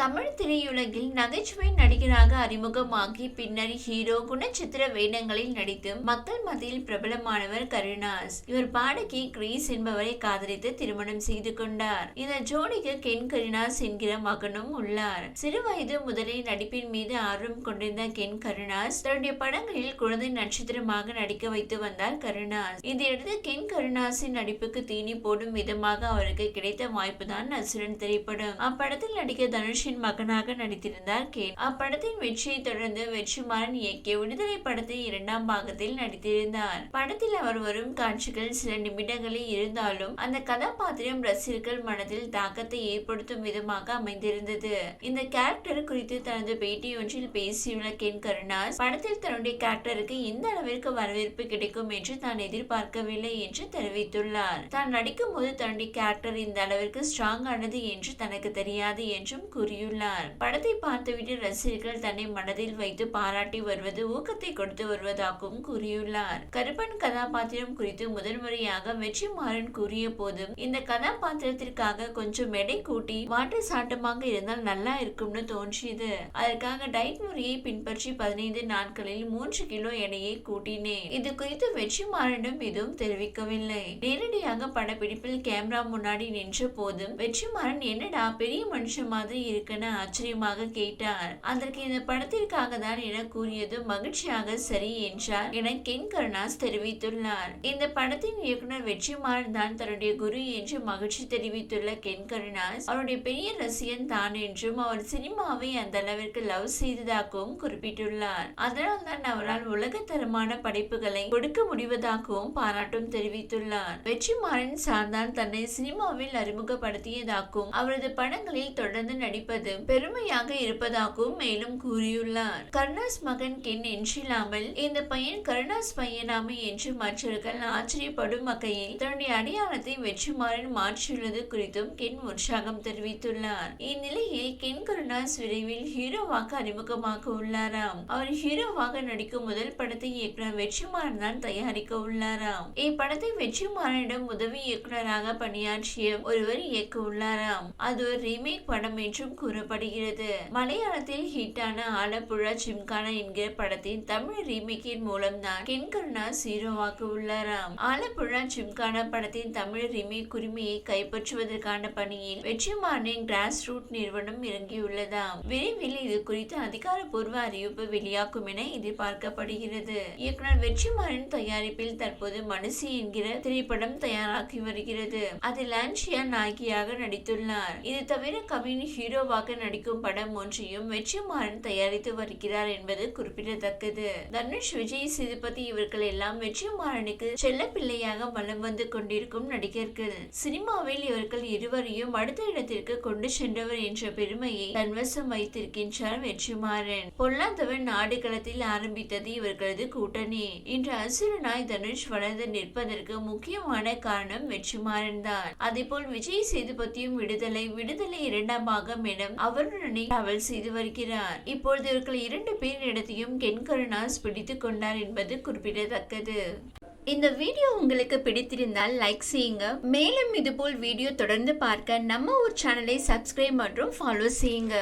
தமிழ் திரையுலகில் நகைச்சுவை நடிகராக அறிமுகமாகி பின்னர் ஹீரோ குணச்சித்திர வேடங்களில் நடித்து மக்கள் மத்தியில் பிரபலமானவர் கருணாஸ். இவர் பாடகி கிரீஸ் என்பவரை காதலித்து திருமணம் செய்து கொண்டார். இந்த ஜோடிக்கு கென் கருணாஸ் என்கிற மகனும் உள்ளார். சிறு வயது முதலே நடிப்பின் மீது ஆர்வம் கொண்டிருந்த கென் கருணாஸ் தன்னுடைய படங்களில் குழந்தை நட்சத்திரமாக நடிக்க வைத்து வந்தார் கருணாஸ். இதையடுத்து கென் கருணாஸின் நடிப்புக்கு தீனி போடும் விதமாக அவருக்கு கிடைத்த வாய்ப்புதான் நசுரன் திரைப்படம். அப்படத்தில் நடிக்க தனுஷ் தனுஷின் மகனாக நடித்திருந்தார் கேன். அப்படத்தின் வெற்றியை தொடர்ந்து வெற்றிமாறன் இயக்கிய விடுதலை படத்தின் இரண்டாம் பாகத்தில் நடித்திருந்தார். படத்தில் அவர் வரும் காட்சிகள் சில நிமிடங்களில் இருந்தாலும் அந்த கதாபாத்திரம் ரசிகர்கள் மனதில் தாக்கத்தை ஏற்படுத்தும் விதமாக அமைந்திருந்தது. இந்த கேரக்டர் குறித்து தனது பேட்டி ஒன்றில் பேசியுள்ள கென் கருணாஸ் படத்தில் தன்னுடைய கேரக்டருக்கு இந்த அளவிற்கு வரவேற்பு கிடைக்கும் என்று தான் எதிர்பார்க்கவில்லை என்று தெரிவித்துள்ளார். தான் நடிக்கும் போது தன்னுடைய கேரக்டர் இந்த அளவிற்கு ஸ்ட்ராங் ஆனது என்று தனக்கு தெரியாது என்றும் கூறியுள்ளார். படத்தை பார்த்துவிட்டு ரசிகர்கள் தன்னை மனதில் வைத்து பாராட்டி வருவது ஊக்கத்தை கொடுத்து வருவதாகவும் கூறியுள்ளார். கருப்பன் கதாபாத்திரம் குறித்து முதன்முறையாக வெற்றிமாறன் கூறிய போதும் இந்த கதாபாத்திரத்திற்காக கொஞ்சம் எடை கூட்டி வாட்டு சாட்டமாக இருந்தால் நல்லா இருக்கும்னு தோன்றியது. அதற்காக டயட் முறையை பின்பற்றி பதினைந்து நாட்களில் மூன்று கிலோ எடையை கூட்டினேன். இது குறித்து வெற்றிமாறனிடம் எதுவும் தெரிவிக்கவில்லை. நேரடியாக படப்பிடிப்பில் கேமரா முன்னாடி நின்ற போதும் வெற்றிமாறன் என்னடா பெரிய மனுஷன் மாதிரி இருக்குன்னு ஆச்சரியமாக கேட்டார். அதற்கு இந்த படத்திற்காக தான் என கூறியது மகிழ்ச்சியாக சரி என்றார் என கென் கருணாஸ் தெரிவித்துள்ளார். இந்த படத்தின் இயக்குனர் வெற்றிமாறன் தான் தன்னுடைய குரு என்று மகிழ்ச்சி தெரிவித்துள்ள கென் கருணாஸ் அவருடைய பெரிய ரசிகன் தான் என்றும் அவர் சினிமாவை அந்த அளவிற்கு லவ் செய்ததாகவும் குறிப்பிட்டுள்ளார். அதனால் தான் அவரால் உலகத்தரமான படைப்புகளை கொடுக்க முடிவதாகவும் பாராட்டும் தெரிவித்துள்ளார். வெற்றிமாறன் சார்தான் தன்னை சினிமாவில் அறிமுகப்படுத்தியதாகவும் அவரது படங்களில் தொடர்ந்து நடிப்பது பெருமையாக இருப்பதாகவும் மேலும் கூறியுள்ளார். கருணாஸ் மகன் கென் என்றில்லாமல் இந்த பையன் கருணாஸ் பையனாமை என்று மற்றவர்கள் ஆச்சரியப்படும் வகையில் தன்னுடைய அடையாளத்தை வெற்றிமாறன் மாற்றியுள்ளது குறித்தும் கென் உற்சாகம் தெரிவித்துள்ளார். இந்நிலையில் கென் கருணாஸ் விரைவில் ஹீரோவாக அறிமுகமாக உள்ளாராம். அவர் ஹீரோவாக நடிக்கும் முதல் படத்தை இயக்குனர் வெற்றிமாறன் தான் தயாரிக்க உள்ளாராம். இப்படத்தை வெற்றிமாறனிடம் உதவி இயக்குநராக பணியாற்றிய ஒருவர் இயக்க உள்ளாராம். அது ஒரு ரீமேக் படம் என்றும் கூறப்படுகிறது. மலையாளத்தில் ஹிட்டான ஆலப்புழா ஜிம்கானா என்கிற படத்தின் தமிழ் ரீமேக்கின் மூலம்தான் தான் கருணாஸ் உள்ளாராம் ஆலப்புழா ஜிம்கானா படத்தின் தமிழ் ரீமேக் உரிமையை கைப்பற்றுவதற்கான பணியில் வெற்றிமாறனின் கிராஸ் ரூட் நிறுவனம் இறங்கியுள்ளதாம். விரைவில் இது குறித்து அதிகாரப்பூர்வ அறிவிப்பு வெளியாகும் என எதிர்பார்க்கப்படுகிறது. இயக்குனர் வெற்றிமாறன் தயாரிப்பில் தற்போது மனுஷி என்கிற திரைப்படம் தயாராகி வருகிறது. அதில் லான்சியா நாயகியாக நடித்துள்ளார். இது தவிர கவின் ஹீரோவாக நடிக்கும் படம் ஒன்றையும் வெற்றிமாறன் தயாரித்து வருகிறார் என்பது குறிப்பிடத்தக்கது. தனுஷ் விஜய் சேதுபதி இவர்கள் எல்லாம் வெற்றிமாறனுக்கு செல்ல பிள்ளையாக வலம் வந்து கொண்டிருக்கும் நடிகர்கள். சினிமாவில் இவர்கள் இருவரையும் அடுத்த இடத்திற்கு கொண்டு சென்றவர் என்ற பெருமையை தன்வசம் வைத்திருக்கின்றார் வெற்றிமாறன். பொல்லாதவன் நாடுகளத்தில் ஆரம்பித்தது இவர்களது கூட்டணி. இன்று அசுரனாய் தனுஷ் வளர்ந்து நிற்பதற்கு முக்கியமான காரணம் வெற்றிமாறன் தான் அதேபோல் விஜய் சேதுபதியும் விடுதலை விடுதலை இரண்டாம் பாகம் என அவருடனே டிராவல் செய்து வருகிறார். இப்பொழுது இவர்கள் இரண்டு பேர் கென்கருணாஸ் கென் பிடித்துக் கொண்டார் என்பது குறிப்பிடத்தக்கது. இந்த வீடியோ உங்களுக்கு பிடித்திருந்தால் லைக் செய்யுங்க. மேலும் இதுபோல் வீடியோ தொடர்ந்து பார்க்க நம்ம ஒரு சேனலை சப்ஸ்கிரைப் மற்றும் ஃபாலோ செய்யுங்க.